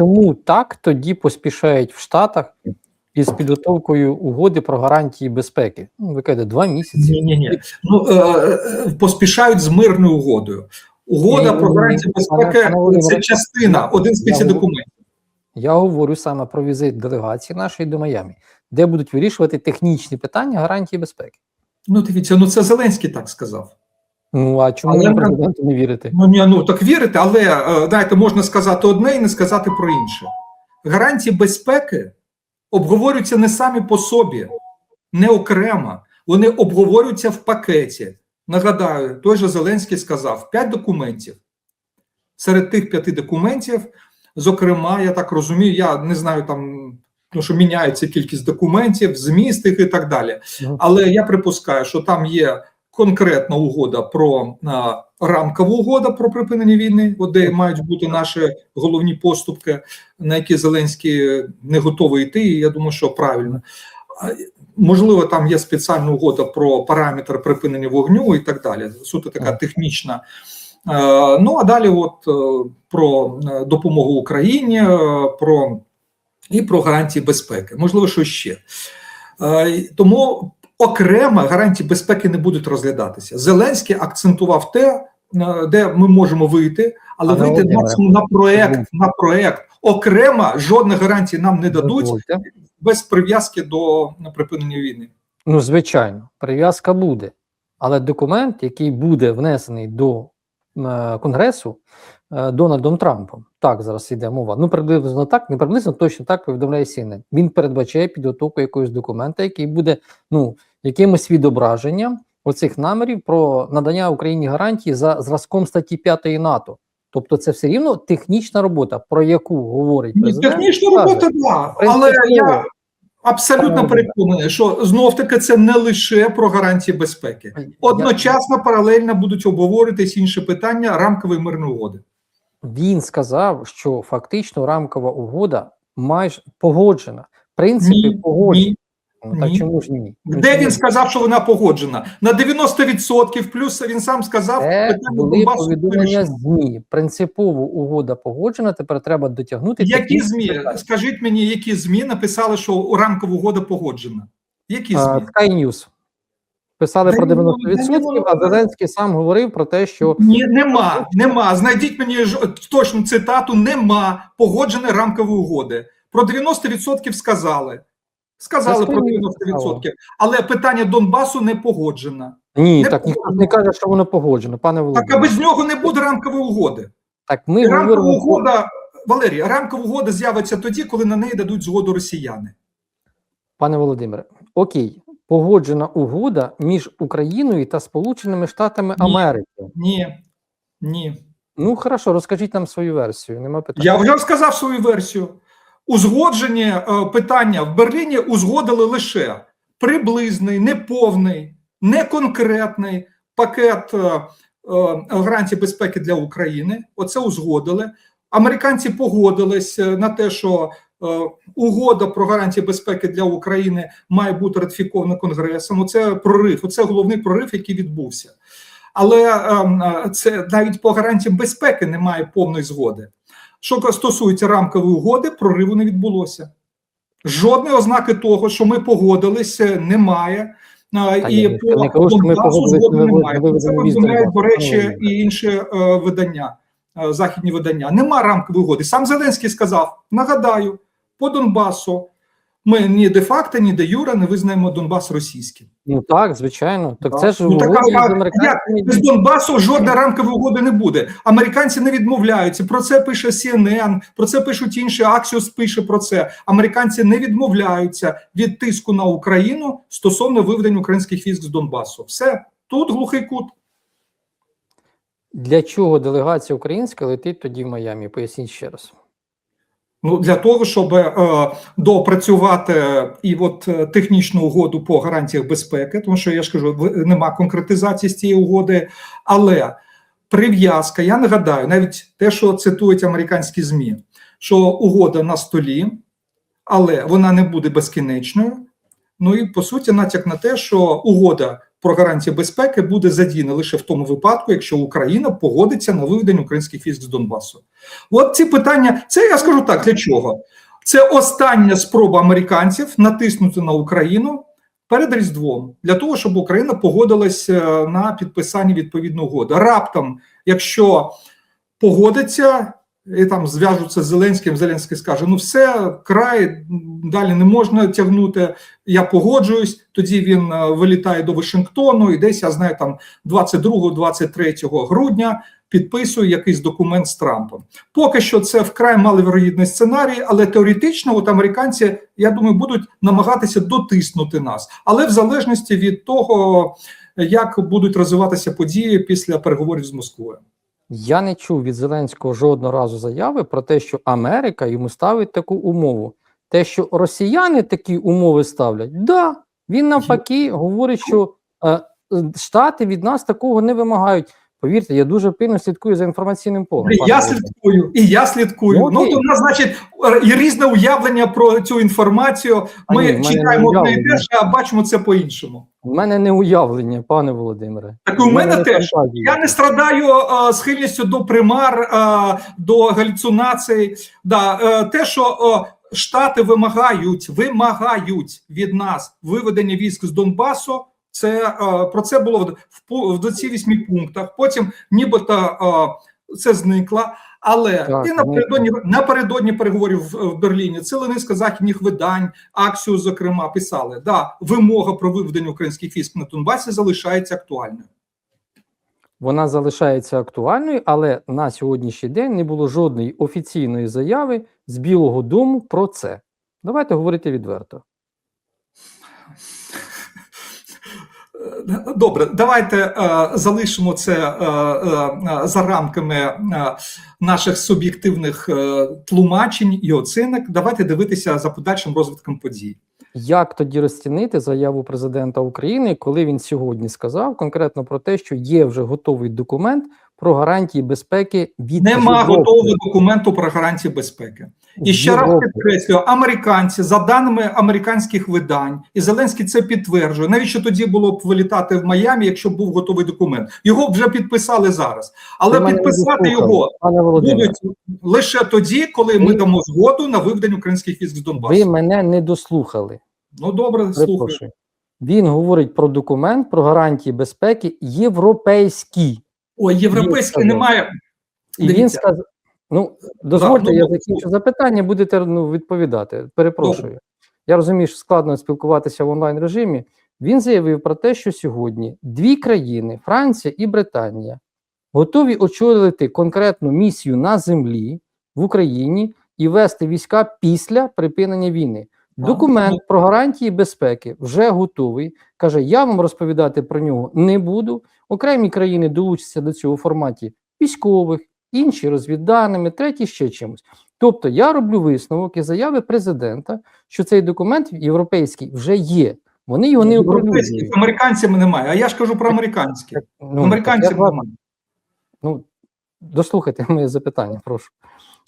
чому так тоді поспішають в Штатах із підготовкою угоди про гарантії безпеки? Ну, ви кажете, два місяці. Ні, ні, ні. Ну е, е, поспішають з мирною угодою. Угода Ні, про гарантії ні, безпеки це частина, один з п'яти документів. Я говорю саме про візит делегації нашої до Майамі, де будуть вирішувати технічні питання гарантії безпеки. Ну дивіться, ну це Зеленський так сказав. Ну а чому Але президенту не вірите? Ну ні, ну так вірите, але е, знаєте, можна сказати одне і не сказати про інше. Гарантії безпеки обговорюються не самі по собі, не окремо. Вони обговорюються в пакеті. Нагадаю, той же Зеленський сказав: п'ять документів. Серед тих п'яти документів, зокрема, я так розумію, я не знаю там, ну, що міняється кількість документів, зміст їх і так далі. Але я припускаю, що там є конкретна угода про а, рамкова угода про припинення війни, от де мають бути наші головні поступки, на які Зеленський не готовий йти. І я думаю, що правильно. Можливо, там є спеціальна угода про параметр припинення вогню і так далі. Суто така технічна. Ну а далі, от е, про е, допомогу Україні, е, про і про гарантії безпеки. Можливо, що ще. Тому окремо гарантії безпеки не будуть розглядатися. Зеленський акцентував те, де ми можемо вийти, але Пане вийти максимум на проект. На проект окремо жодних гарантій нам не дадуть Дозвольте. без прив'язки до припинення війни. Ну, звичайно, прив'язка буде. Але документ, який буде внесений до е, Конгресу Дональдом Трампом, так зараз йде мова. Ну, приблизно так, не приблизно, точно так повідомляє CNN. Він передбачає підготовку якогось документа, який буде ну, якимось відображенням оцих намірів про надання Україні гарантії за зразком статті 5 НАТО. Тобто це все рівно технічна робота, про яку говорить президент. Технічна робота, да. але я абсолютно переконаний, що знов таки це не лише про гарантії безпеки. Одночасно паралельно будуть обговорюватись інші питання рамкової мирної угоди. Він сказав, що фактично рамкова угода майже погоджена. В принципі, Ні, погоджена. ні. Ну, так ні. чому ж ні? Ну, Де він сказав, що вона погоджена? На 90%, плюс він сам сказав, Це були повідомлення. ЗМІ. Принципово угода погоджена. Тепер треба дотягнути. Які ЗМІ? питання. Скажіть мені, які ЗМІ написали, що рамкова угода погоджена? Які ЗМІ? Sky News. Писали про 90%, ну, а Зеленський сам говорив про те, що Ні, нема, нема. Знайдіть мені ж- точну цитату: нема погодженої рамкової угоди. Про 90% сказали. Сказали про 90%. Але питання Донбасу не погоджено. ні, Не так ніхто не каже, що воно погоджено, пане Так а без нього не буде рамкової угоди. Так, ми рамкова говоримо угода, Валерій, рамкова угода з'явиться тоді, коли на неї дадуть згоду росіяни. Пане Володимире, окей, погоджена угода між Україною та Сполученими Штатами Ні. Америки. Ні, ні. Ну хорошо, розкажіть нам свою версію. Нема питань. Я вже сказав свою версію. Узгоджені е, питання в Берліні узгодили лише приблизний, неповний, неконкретний пакет е, е, гарантій безпеки для України. Оце узгодили. Американці погодились е, на те, що угода про гарантії безпеки для України має бути ратифікована Конгресом. Оце прорив, оце головний прорив, який відбувся. Але ем, е, це навіть по гарантіям безпеки немає повної згоди. Що стосується рамкової угоди, прориву не відбулося. Жодної ознаки того, що ми погодилися, немає. А, Та і я по Донбасу згоди немає. Це повідомляють, до речі, і інші е, видання, е, західні видання. Нема рамкової угоди. Сам Зеленський сказав: нагадаю, по Донбасу ми ні де-факто, ні де юра не визнаємо Донбас російським. Ну так, звичайно. Так Так. це ж Ну, так, угоді а- з Донбасу жодної рамкової угоди не буде. Американці не відмовляються. Про це пише CNN, про це пишуть інші. Аксіос пише про це. Американці не відмовляються від тиску на Україну стосовно виведення українських військ з Донбасу. Все тут глухий кут. Для чого делегація українська летить тоді в Майамі? Поясніть ще раз. Ну для того, щоб е, доопрацювати і от е, технічну угоду по гарантіях безпеки, тому що я ж кажу, нема конкретизації з цієї угоди, але прив'язка, я нагадаю, навіть те, що цитують американські змі, що угода на столі, але вона не буде безкінечною. Ну і по суті, натяк на те, що угода про гарантії безпеки буде задіяне лише в тому випадку, якщо Україна погодиться на виведення українських військ з Донбасу. От ці питання, це я скажу так, для чого? Це остання спроба американців натиснути на Україну перед Різдвом для того, щоб Україна погодилась е, на підписання відповідної угоди. Раптом, якщо погодиться і там зв'яжуться з Зеленським, Зеленський скаже: ну все, край далі не можна тягнути. Я погоджуюсь. Тоді він е, вилітає до Вашингтону, і десь я знаю, там 22-23 грудня підписує якийсь документ з Трампом. Поки що це вкрай маловірогідний сценарій, але теоретично, от американці, я думаю, будуть намагатися дотиснути нас, але в залежності від того, як будуть розвиватися події після переговорів з Москвою. Я не чув від Зеленського жодного разу заяви про те, що Америка йому ставить таку умову. Те, що росіяни такі умови ставлять, да, він навпаки говорить, що е, Штати від нас такого не вимагають. Повірте, я дуже пильно слідкую за інформаційним полем. пане Я слідкую, і я слідкую. Ну, Ну, то нас, значить, є різне уявлення про цю інформацію. А Ми ні, читаємо не одне і те ж, а бачимо це по-іншому. У мене не уявлення, пане Володимире. Так і у мене не теж. Я не страдаю е, схильністю до примар, е, до галюцинацій. Да, е, те, що е, Штати вимагають, вимагають від нас виведення військ з Донбасу. Це про це було в, в, пу- в 28 пунктах. Потім, нібито це зникло. Але Так, і напередодні напередодні переговорів в, в Берліні ціла низка західних видань, акцію, зокрема, писали: да, вимога про виведення українських військ на Донбасі залишається актуальною. Вона залишається актуальною, але на сьогоднішній день не було жодної офіційної заяви з Білого Дому про це. Давайте говорити відверто. Добре, давайте е, залишимо це е, е, за рамками наших суб'єктивних тлумачень і оцінок. Давайте дивитися за подальшим розвитком подій. Як тоді розцінити заяву президента України, коли він сьогодні сказав конкретно про те, що є вже готовий документ про гарантії безпеки від Нема Європи? готового документу про гарантії безпеки. І ще раз Європи. підкреслюю, американці за даними американських видань, і Зеленський це підтверджує. Навіщо тоді було б вилітати в Майамі, якщо б був готовий документ? Його б вже підписали зараз, але мене підписати його будуть лише тоді, коли ми дамо згоду на виведення українських військ з Ви мене не дослухали. Ну добре, слухаю. Він говорить про документ про гарантії безпеки європейські. Ой, європейський немає. І він сказав: ну, дозвольте, ну, я ну, закінчу запитання, будете ну, відповідати. Перепрошую. Я розумію, що складно спілкуватися в онлайн режимі. Він заявив про те, що сьогодні дві країни Франція і Британія готові очолити конкретну місію на землі в Україні і вести війська після припинення війни. Документ ну. про гарантії безпеки вже готовий. Каже: я вам розповідати про нього не буду. Окремі країни долучаться до цього в форматі військових, інші розвідданими, треті ще чимось. Тобто я роблю висновок і заяви президента, що цей документ європейський вже є. Вони його не оприлюднюють. американцями немає. А я ж кажу про американські. Ну, Американців немає. Ну, дослухайте моє запитання, прошу.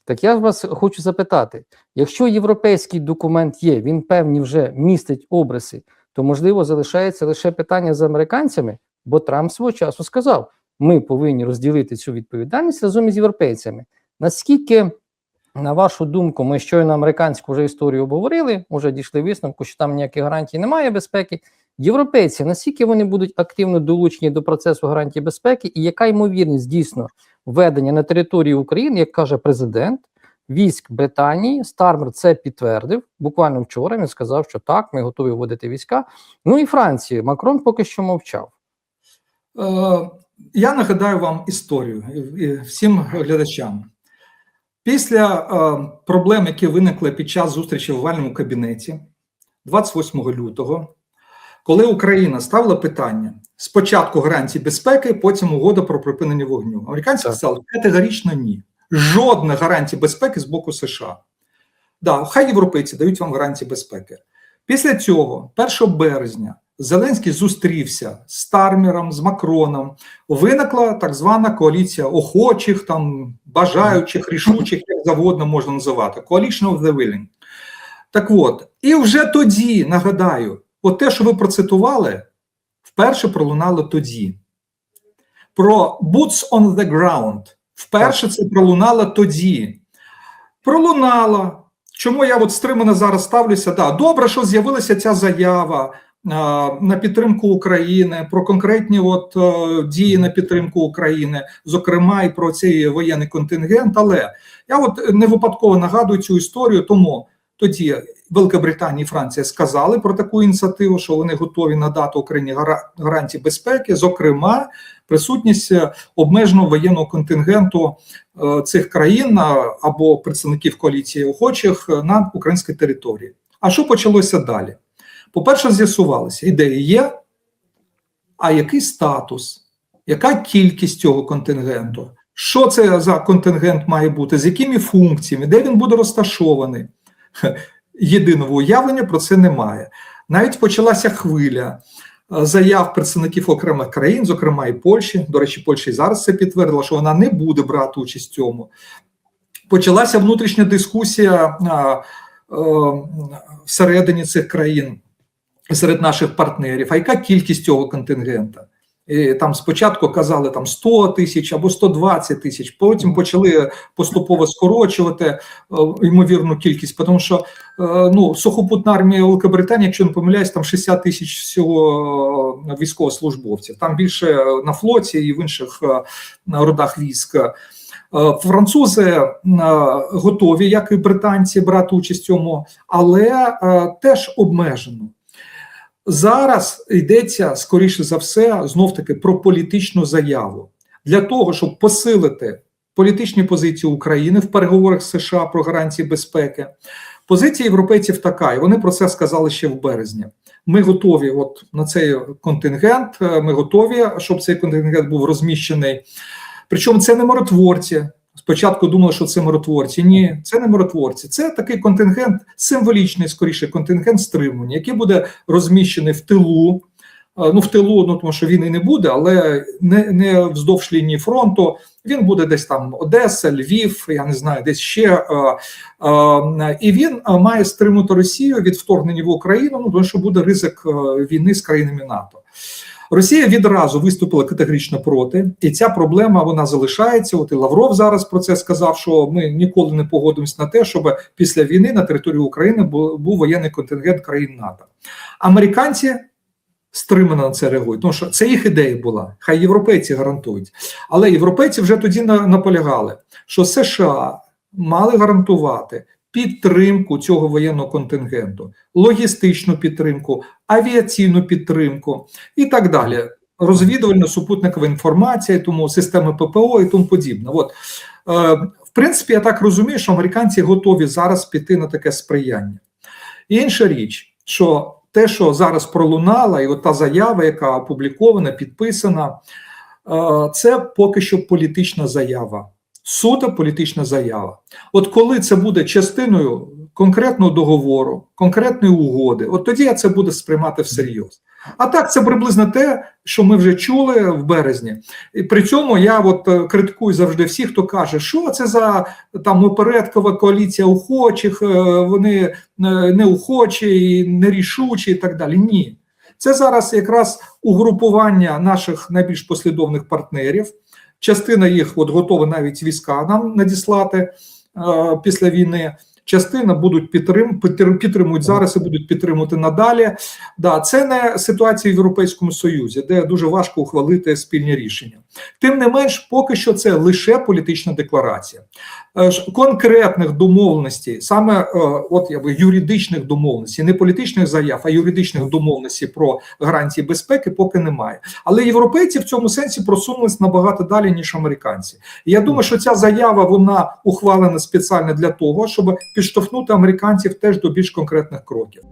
Так я вас хочу запитати: якщо європейський документ є, він певні вже містить обриси, то можливо залишається лише питання з американцями, бо Трамп свого часу сказав: ми повинні розділити цю відповідальність разом із європейцями. Наскільки, на вашу думку, ми щойно американську вже історію обговорили, вже дійшли висновку, що там ніяких гарантій немає безпеки. Європейці, наскільки вони будуть активно долучені до процесу гарантії безпеки, і яка ймовірність дійсно введення на території України, як каже президент, військ Британії, Стармер це підтвердив. Буквально вчора він сказав, що так, ми готові вводити війська. Ну і Франції, Макрон поки що мовчав. Е, Я нагадаю вам історію і- і всім глядачам. Після е, проблем, які виникли під час зустрічі в овальному кабінеті 28 лютого, коли Україна ставила питання спочатку гарантії безпеки, потім угода про припинення вогню. Американці сказали категорично ні. Жодних гарантій безпеки з боку США. Да, хай європейці дають вам гарантії безпеки. Після цього, 1 березня, Зеленський зустрівся з Стармером, з Макроном. Виникла так звана коаліція охочих, там бажаючих, рішучих, як завгодно можна називати. Coalition of the willing. Так от, і вже тоді нагадаю, от те, що ви процитували, вперше пролунало тоді. Про boots on the ground вперше це пролунало тоді. Пролунало. Чому я от стримано зараз ставлюся? Да, добре, що з'явилася ця заява на підтримку України, про конкретні от е, дії на підтримку України, зокрема і про цей воєнний контингент. Але я от не випадково нагадую цю історію, тому тоді Велика Британія і Франція сказали про таку ініціативу, що вони готові надати Україні гарантії безпеки, зокрема, присутність е, обмеженого воєнного контингенту е, цих країн або представників коаліції охочих е, на українській території. А що почалося далі? По-перше, з'ясувалося, ідеї є, а який статус, яка кількість цього контингенту? Що це за контингент має бути, з якими функціями, де він буде розташований? Єдиного уявлення про це немає. Навіть почалася хвиля е, заяв представників окремих країн, зокрема і Польщі. До речі, Польща і зараз це підтвердила, що вона не буде брати участь в цьому. Почалася внутрішня дискусія а, е, всередині цих країн серед наших партнерів. А яка кількість цього контингента? Там спочатку казали там 100 тисяч або 120 тисяч, потім почали поступово скорочувати е, ймовірну кількість, тому що е, ну сухопутна армія Великобританії, якщо не помиляюсь, там 60 тисяч всього е, військовослужбовців. Там більше на флоті і в інших родах військ. Е, Французи готові, як і британці, брати участь в цьому, але теж обмежено. Зараз йдеться скоріше за все знов таки про політичну заяву для того, щоб посилити політичні позиції України в переговорах з США про гарантії безпеки. Позиція європейців така, і вони про це сказали ще в березні. Ми готові, от на цей контингент. е, Ми готові, щоб цей контингент був розміщений. Причому це не миротворці. Спочатку думали, що це миротворці. Ні, це не миротворці. Це такий контингент, символічний, скоріше, контингент стримування, який буде розміщений в тилу. Е, Ну, в тилу, ну тому що війни не буде, але не, не вздовж лінії фронту. Він буде десь там Одеса, Львів, я не знаю, десь ще. Е, е, і він е, має стримати Росію від вторгнення в Україну, ну тому що буде ризик е, війни з країнами НАТО. Росія відразу виступила категорично проти, і ця проблема вона залишається. От і Лавров зараз про це сказав, що ми ніколи не погодимося на те, щоб після війни на території України був воєнний контингент країн НАТО. Американці стримано на це реагують, тому що це їх ідея була. Хай європейці гарантують. Але європейці вже тоді наполягали, що США мали гарантувати підтримку цього воєнного контингенту, логістичну підтримку, авіаційну підтримку і так далі. Розвідувальна супутникова інформація, тому системи ППО і тому подібне. От е, в принципі, я так розумію, що американці готові зараз піти на таке сприяння. Інша річ, що те, що зараз пролунала, і от та заява, яка опублікована, підписана, е, це поки що політична заява. Суто політична заява. От коли це буде частиною конкретного договору, конкретної угоди, от тоді я це буду сприймати всерйоз. А так, це приблизно те, що ми вже чули в березні. І при цьому я от е, критикую завжди всіх, хто каже, що це за там опередкова коаліція охочих, е, вони е, неохочі, і нерішучі і так далі. Ні. Це зараз якраз угрупування наших найбільш послідовних партнерів. Частина їх от готова навіть війська нам надіслати е, після війни. Частина будуть підтрим, підтр- підтримують зараз і будуть підтримувати надалі. Да, це не ситуація в Європейському Союзі, де дуже важко ухвалити спільні рішення. Тим не менш, поки що це лише політична декларація. Е, Конкретних домовленостей, саме е, от якби юридичних домовленостей, не політичних заяв, а юридичних домовленостей про гарантії безпеки поки немає. Але європейці в цьому сенсі просунулись набагато далі, ніж американці. І я думаю, що ця заява вона ухвалена спеціально для того, щоб підштовхнути американців теж до більш конкретних кроків.